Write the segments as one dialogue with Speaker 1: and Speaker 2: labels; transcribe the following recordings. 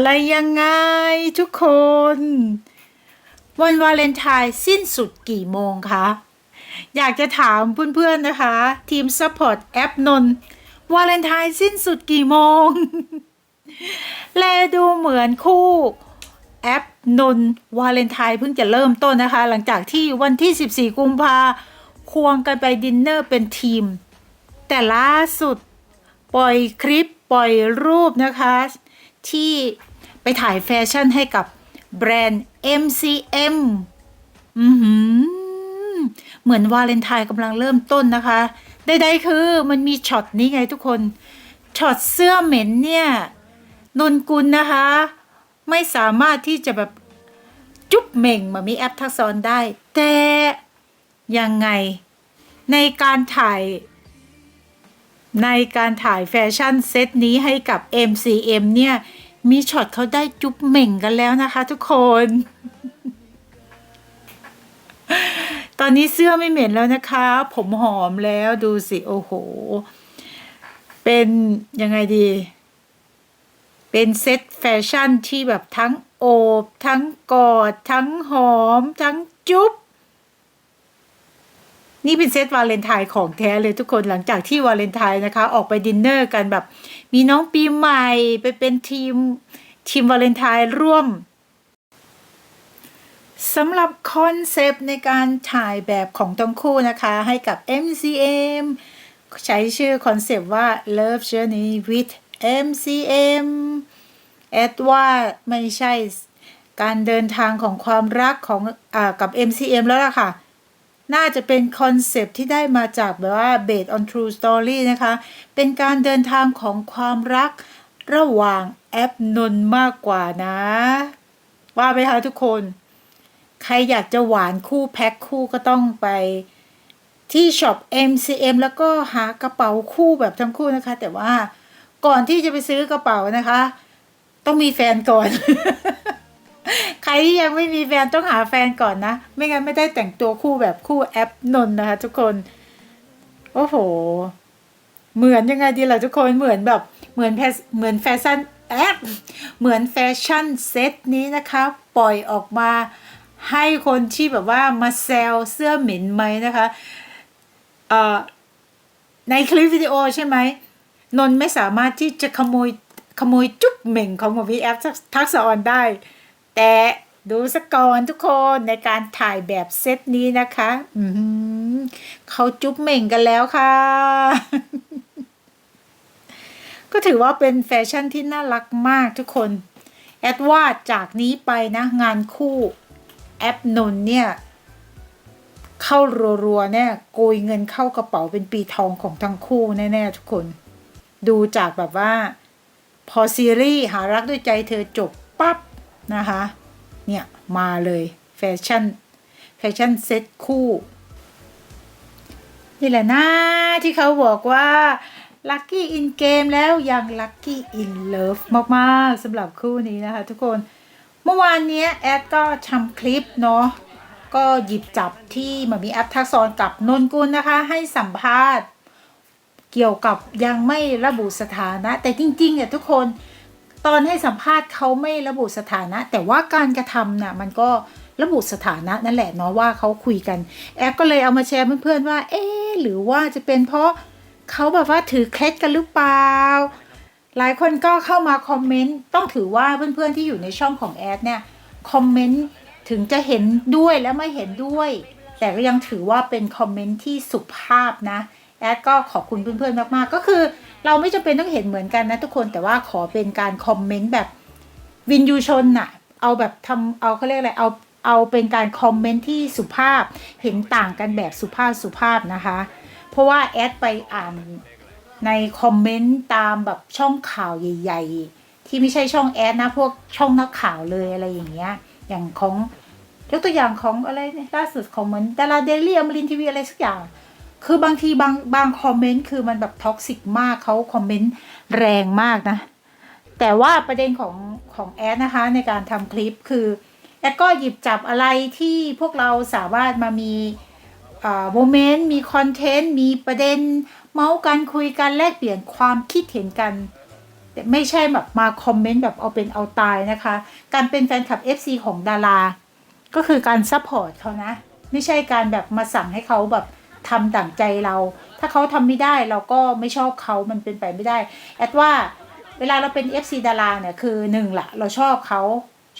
Speaker 1: อะไรยังไงทุกคน วันวาเลนไทน์สิ้นสุดกี่โมงคะ อยากจะถามเพื่อนๆนะคะ ทีมซัพพอร์ตแอปนนท์วาเลนไทน์สิ้นสุดกี่โมง แลดูเหมือนคู่แอปนนท์วาเลนไทน์เพิ่งจะเริ่มต้นนะคะ หลังจากที่วันที่ 14 กุมภาควงกันไปดินเนอร์เป็นทีม แต่ล่าสุด ปล่อยคลิปปล่อยรูปนะคะ ที่ ไปถ่ายแฟชั่นให้กับแบรนด์ MCM อือหือเหมือนวาเลนไทน์กำลังเริ่มต้นนะคะใดๆคือมันมีช็อตนี้ไงทุกคนช็อตเสื้อเหม็นเนี่ยนนกุลนะคะ ไม่สามารถที่จะแบบจุ๊บเหม่งมามีแอปทักษรได้ แต่ยังไงในการถ่าย ในการถ่ายแฟชั่นเซตนี้ให้กับ MCM เนี่ย มีช็อตเขาได้จุ๊บเหม่งกันแล้วนะคะทุกคน ตอนนี้เสื้อไม่เหม็นแล้วนะคะ ผมหอมแล้วดูสิ โอ้โห เป็นยังไงดี เป็นเซตแฟชั่นที่แบบทั้งโอบ ทั้งกอด ทั้งหอม ทั้งจุ๊บ นี่เป็นเซตวาเลนไทน์ของแท้เลยทุกคนหลังจากที่วาเลนไทน์นะคะ ออกไปดินเนอร์กันแบบ มีน้องปีใหม่ไปเป็นทีมทีมวาเลนไทน์ร่วมสำหรับคอนเซปต์ในการถ่ายแบบของทั้งคู่นะคะ ให้กับ MCM ใช้ชื่อคอนเซปต์ว่า Love Journey with MCM แอดว่าไม่ใช่การเดินทางของความรักของอกับ MCM แล้วล่ะค่ะ น่าจะเป็นคอนเซปที่ได้มาจากแบบว่า based on true story นะคะ เป็นการเดินทางของความรักระหว่างแอปนนมากกว่านะ ว่าไหมคะทุกคน ใครอยากจะหวานคู่แพ็คคู่ก็ต้องไปที่ช็อป MCM แล้วก็หากระเป๋าคู่แบบทั้งคู่นะคะ แต่ว่าก่อนที่จะไปซื้อกระเป๋านะคะ ต้องมีแฟนก่อน ใครที่ยังไม่มีแฟนต้องหาแฟนก่อนนะ ไม่งั้นไม่ได้แต่งตัวคู่แบบคู่แอปนนท์นะคะ ทุกคน โอ้โห เหมือนยังไงดีล่ะทุกคนเหมือนแบบเหมือนแฟเหมือนแฟชั่นแอปเหมือนแฟชั่นเซตนี้นะคะ ปล่อยออกมาให้คนที่แบบว่ามาแซวเสื้อเหม็นไหมนะคะเอ่อในคลิปวิดีโอใช่ไหมนนท์ไม่สามารถที่จะขโมยขโมยจุ๊บเหม่งของหมอพีแอปทักษะออนได้ แต่ดูสกก่อนทุกคนในการถ่ายแบบเซตนี้นะคะ อืเขาจุ๊บเหม่งกันแล้วค่ะ ก็ถือว่าเป็นแฟชั่นที่น่ารักมากทุกคน แอดว่าจากนี้ไปนะ งานคู่แอปนนท์เนี่ย เข้ารัวๆเนี่ยโกยเงินเข้ากระเป๋าเป็นปีทองของทั้งคู่แน่ๆทุกคน ดูจากแบบว่า พอซีรีส์หารักด้วยใจเธอจบปั๊บ นะคะ เนี่ย มาเลยแฟชั่นแฟชั่นเซ็ตคู่ นี่แหละนะที่เขาบอกว่า Lucky in Game แล้วยัง Lucky in Love มากๆสำหรับคู่นี้นะคะทุกคนเมื่อวานนี้แอดก็ทำคลิปเนาะก็หยิบจับที่มามีแอปทักษรกับนนกุลนะคะ ให้สัมภาษณ์ เกี่ยวกับยังไม่ระบุสถานะ แต่จริงๆเนี่ยทุกคน ตอนให้สัมภาษณ์เขาไม่ระบุสถานะ แต่ว่าการกระทำน่ะมันก็ระบุสถานะนั่นแหละเนาะว่าเขาคุยกัน แอปก็เลยเอามาแชร์เพื่อนๆว่า เอ๊หรือว่าจะเป็นเพราะเขาแบบว่าถือเคล็ดกันหรือเปล่า หลายคนก็เข้ามาคอมเมนต์ต้องถือว่าเพื่อนๆที่อยู่ในช่องของแอดเนี่ยคอมเมนต์ถึงจะเห็นด้วยและไม่เห็นด้วย แต่ก็ยังถือว่าเป็นคอมเมนต์ที่สุภาพนะ แอดก็ขอบคุณเพื่อนๆมากๆ ก็คือเราไม่จำเป็นต้องเห็นเหมือนกันนะทุกคนแต่ว่าขอเป็นการคอมเมนต์แบบวินยูชนน่ะ เอาแบบทำเอาเขาเรียกอะไรเอาเอาเป็นการคอมเมนต์ที่สุภาพเห็นต่างกันแบบสุภาพสุภาพนะคะ เพราะว่าแอดไปอ่านในคอมเมนต์ตามแบบช่องข่าวใหญ่ ๆ ที่ไม่ใช่ช่องแอดนะ พวกช่องนักข่าวเลยอะไรอย่างเงี้ยอย่างของยกตัวอย่างของอะไรล่าสุดของเหมือนดาราเดลี่อมรินทีวีอะไรสักอย่าง คือบางทีบางบางคอมเมนต์คือมันแบบท็อกซิกมากเขาคอมเมนต์แรงมากนะ แต่ว่าประเด็นของของแอดนะคะในการทำคลิปคือแอดก็หยิบจับอะไรที่พวกเราสามารถมามีโมเมนต์มีคอนเทนต์มีประเด็น เมาส์กันคุยกันแลกเปลี่ยนความคิดเห็นกัน แต่ไม่ใช่แบบมาคอมเมนต์แบบเอาเป็นเอาตายนะคะ การเป็นแฟนคลับ FC ของดารา ก็คือการซัพพอร์ตเขานะ ไม่ใช่การแบบมาสั่งให้เขาแบบ ทำดั่งใจเรา ถ้าเขาทำไม่ได้เราก็ไม่ชอบเขามันเป็นไปไม่ได้ แอดว่าเวลาเราเป็น FC ดาราเนี่ยคือหนึ่งละเราชอบเขา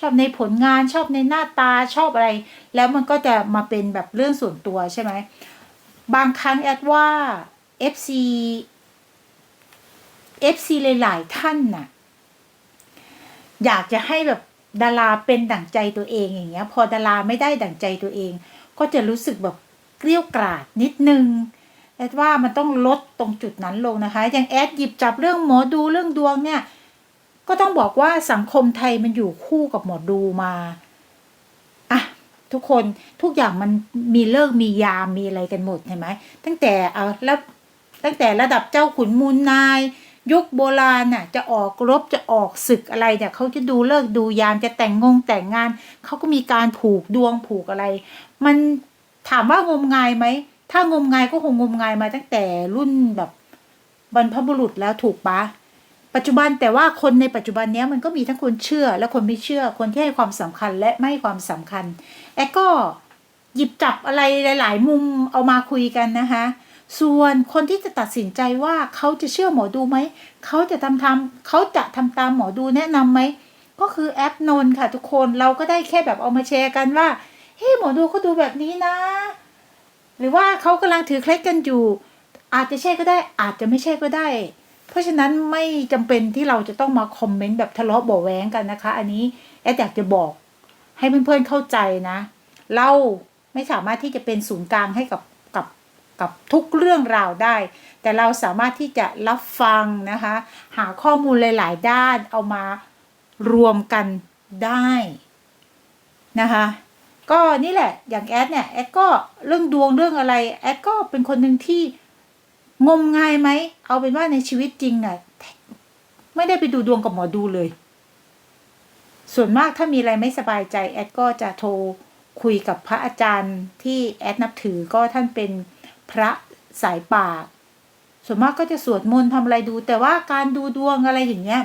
Speaker 1: ชอบในผลงานชอบในหน้าตาชอบอะไร แล้วมันก็จะมาเป็นแบบเรื่องส่วนตัวใช่ไหมบางครั้งแอดว่า FC FC หลายๆท่านน่ะ อยากจะให้แบบดาราเป็นดั่งใจตัวเองอย่างเงี้ย พอดาราไม่ได้ดั่งใจตัวเอง ก็จะรู้สึกแบบ เกลี้ยวกราดนิดนึงแอดว่ามันต้องลดตรงจุดนั้นลงนะคะ อย่างแอดหยิบจับเรื่องหมอดูเรื่องดวงเนี่ย ก็ต้องบอกว่าสังคมไทยมันอยู่คู่กับหมอดูมาอะทุกคนทุกอย่างมันมีเลิกมียามมีอะไรกันหมดเห็นไหมตั้งแต่เอาแล้วตั้งแต่ระดับเจ้าขุนมูลนาย ยุคโบราณน่ะจะออกรบจะออกศึกอะไรเนี่ยเขาจะดูเลิกดูยามจะแต่งงงแต่งงานเขาก็มีการผูกดวงผูกอะไร มัน ถามว่างมงายไหม ถ้างมงายก็คงงมงายมาตั้งแต่รุ่นแบบบรรพบุรุษแล้วถูกปะปัจจุบันแต่ว่าคนในปัจจุบันนี้มันก็มีทั้งคนเชื่อและคนไม่เชื่อ คนที่ให้ความสำคัญและไม่ให้ความสำคัญแอดก็หยิบจับอะไรหลาย ๆ มุมเอามาคุยกันนะคะส่วนคนที่จะตัดสินใจว่าเขาจะเชื่อหมอดูไหม เขาจะทำทำเขาจะทำตามหมอดูแนะนำไหม ก็คือแอปนนค่ะทุกคนเราก็ได้แค่แบบเอามาแชร์กันว่า เฮ้หมอดูเขาดูแบบนี้นะ หรือว่าเขากำลังถือเคล็ดกันอยู่ อาจจะใช่ก็ได้ อาจจะไม่ใช่ก็ได้ เพราะฉะนั้นไม่จำเป็นที่เราจะต้องมาคอมเมนต์แบบทะเลาะเบาแว้งกันนะคะ อันนี้แอดอยากจะบอกให้เพื่อนๆเข้าใจนะ เราไม่สามารถที่จะเป็นศูนย์กลางให้กับกับกับทุกเรื่องราวได้ แต่เราสามารถที่จะรับฟังนะคะ หาข้อมูลหลาย ๆ ด้านเอามารวมกันได้นะคะ ก็นี่แหละ อย่างแอดเนี่ยแอดก็เรื่องดวงเรื่องอะไรแอดก็เป็นคนหนึ่งที่งมงายไหมเอาเป็นว่าในชีวิตจริงน่ะไม่ได้ไปดูดวงกับหมอดูเลย ส่วนมากถ้ามีอะไรไม่สบายใจ แอดก็จะโทรคุยกับพระอาจารย์ที่แอดนับถือก็ท่านเป็นพระสายป่าส่วนมากก็จะสวดมนต์ทำอะไรดู แต่ว่าการดูดวงอะไรอย่างเงี้ย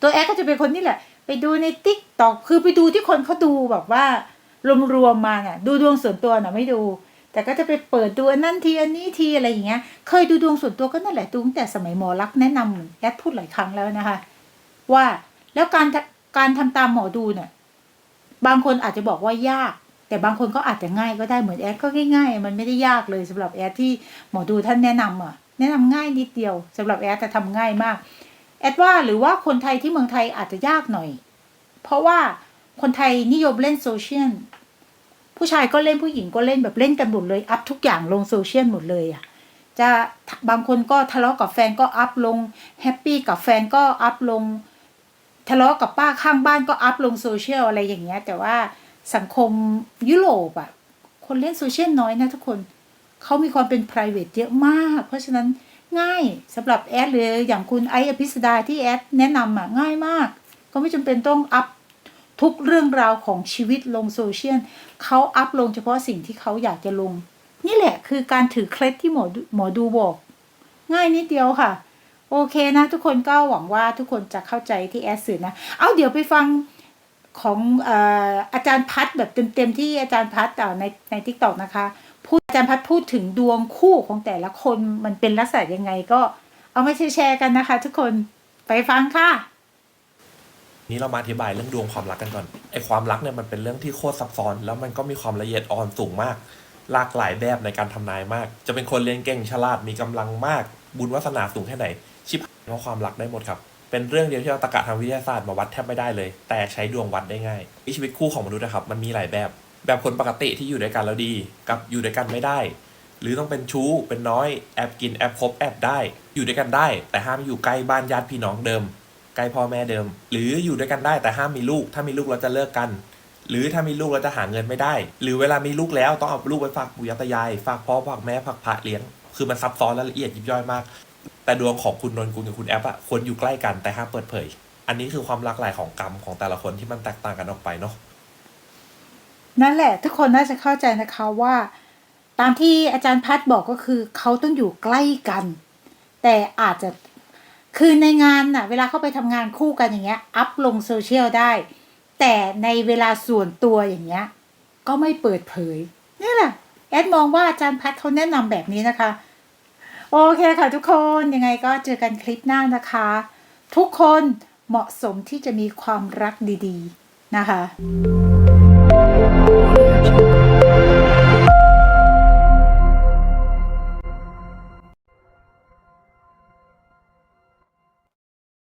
Speaker 1: ตัวแอดก็จะเป็นคนนี่แหละ ไปดูในติ๊กตอกคือไปดูที่คนเขาดูแบบว่า รวมๆมาน่ะดูดวงส่วนตัวน่ะไม่ดู แต่ก็จะไปเปิดดูอันนั่นทีอันนี้ทีอะไรอย่างเงี้ย เคยดูดวงส่วนตัวก็นั่นแหละดูตั้งแต่สมัยหมอรักแนะนำแอดพูดหลายครั้งแล้วนะคะ ว่าแล้วการการทำตามหมอดูเนี่ยบางคนอาจจะบอกว่ายาก แต่บางคนก็อาจจะง่ายก็ได้เหมือนแอดก็ง่ายๆ มันไม่ได้ยากเลยสำหรับแอดที่หมอดูท่านแนะนำอะแนะนำง่ายนิดเดียวสำหรับแอดแต่ทำง่ายมากแอดว่าหรือว่าคนไทยที่เมืองไทยอาจจะยากหน่อย เพราะว่า คนไทยนิยมเล่นโซเชียลผู้ชายก็เล่นผู้หญิงก็เล่นแบบเล่นกันหมดเลย อัพทุกอย่างลงโซเชียลหมดเลยอะจะบางคนก็ทะเลาะกับแฟนก็อัพลงแฮปปี้กับแฟนก็อัพลง ทะเลาะกับป้าข้างบ้านก็อัพลงโซเชียลอะไรอย่างเงี้ย แต่ว่าสังคมยุโรปอะคนเล่นโซเชียลน้อยนะทุกคนเขามีความเป็น private เยอะมาก เพราะฉะนั้นง่ายสำหรับแอดเลยอย่างคุณไออภิสดาที่แอดแนะนำอะง่ายมาก ก็ไม่จำเป็นต้องอัพ ทุกเรื่องราวของชีวิตลงโซเชียลเขาอัพลงเฉพาะสิ่งที่เขาอยากจะลง นี่แหละคือการถือเคล็ดที่หมอหมอดูบอก ง่ายนิดเดียวค่ะ โอเคนะ ทุกคนก็หวังว่าทุกคนจะเข้าใจที่แอดสื่อนะ เอาเดี๋ยวไปฟังของออาจารย์พัดแบบเต็มๆที่อาจารย์พัดเอ่อในในทิกตอกนะคะพูดอาจารย์พัดพูดถึงดวงคู่ของแต่ละคนมันเป็นลักษณะยังไงก็ เอามาแชร์กันนะคะ ทุกคนไปฟังค่ะ
Speaker 2: นี้เรามาอธิบายเรื่องดวงความรักกันก่อนไอ้ความรักเนี่ยมันเป็นเรื่องที่โคตรซับซ้อน แล้วมันก็มีความละเอียดอ่อนสูงมาก หลากหลายแบบในการทำนายมาก จะเป็นคนเรียนเก่งฉลาดมีกำลังมาก บุญวาสนาสูงแค่ไหน ชิบหายเพราะความรักได้หมดครับเป็นเรื่องเดียวที่เราตะกะทางวิทยาศาสตร์มาวัดแทบไม่ได้เลย แต่ใช้ดวงวัดได้ง่ายชีวิตคู่ของมนุษย์นะครับมันมีหลายแบบ แบบคนปกติที่อยู่ด้วยกันแล้วดี กับอยู่ด้วยกันไม่ได้ หรือต้องเป็นชู้เป็นน้อยแอบกินแอบคบแอบได้ อยู่ด้วยกันได้ แต่ห้ามอยู่ใกล้บ้านญาติพี่น้องเดิม ใกล้พ่อแม่เดิม หรืออยู่ด้วยกันได้แต่ห้ามมีลูก ถ้ามีลูกเราจะเลิกกัน หรือถ้ามีลูกเราจะหาเงินไม่ได้ หรือเวลามีลูกแล้วต้องเอาลูกไปฝากปู่ย่าตายายฝากพ่อฝากแม่ฝากพระเลี้ยง คือมันซับซ้อนและละเอียดยิบย่อยมาก แต่ดวงของคุณนนกุลกับคุณแอปอะควรอยู่ใกล้กันแต่ห้ามเปิดเผย อันนี้คือความหลากหลายของกรรมของแต่ละคนที่มันแตกต่างกันออกไปเนาะ
Speaker 1: นั่นแหละ ทุกคนน่าจะเข้าใจนะคะว่า ตามที่อาจารย์พัดบอกก็คือเขาต้องอยู่ใกล้กัน แต่อาจจะ คือในงานน่ะ เวลาเข้าไปทำงานคู่กันอย่างเงี้ย อัพลงโซเชียลได้ แต่ในเวลาส่วนตัวอย่างเงี้ย ก็ไม่เปิดเผย นี่แหละ แอดมองว่าอาจารย์พัดเขาแนะนำแบบนี้นะคะ โอเคค่ะทุกคนยังไงก็เจอกันคลิปหน้านะคะ ทุกคนเหมาะสมที่จะมีความรักดี ๆ นะคะ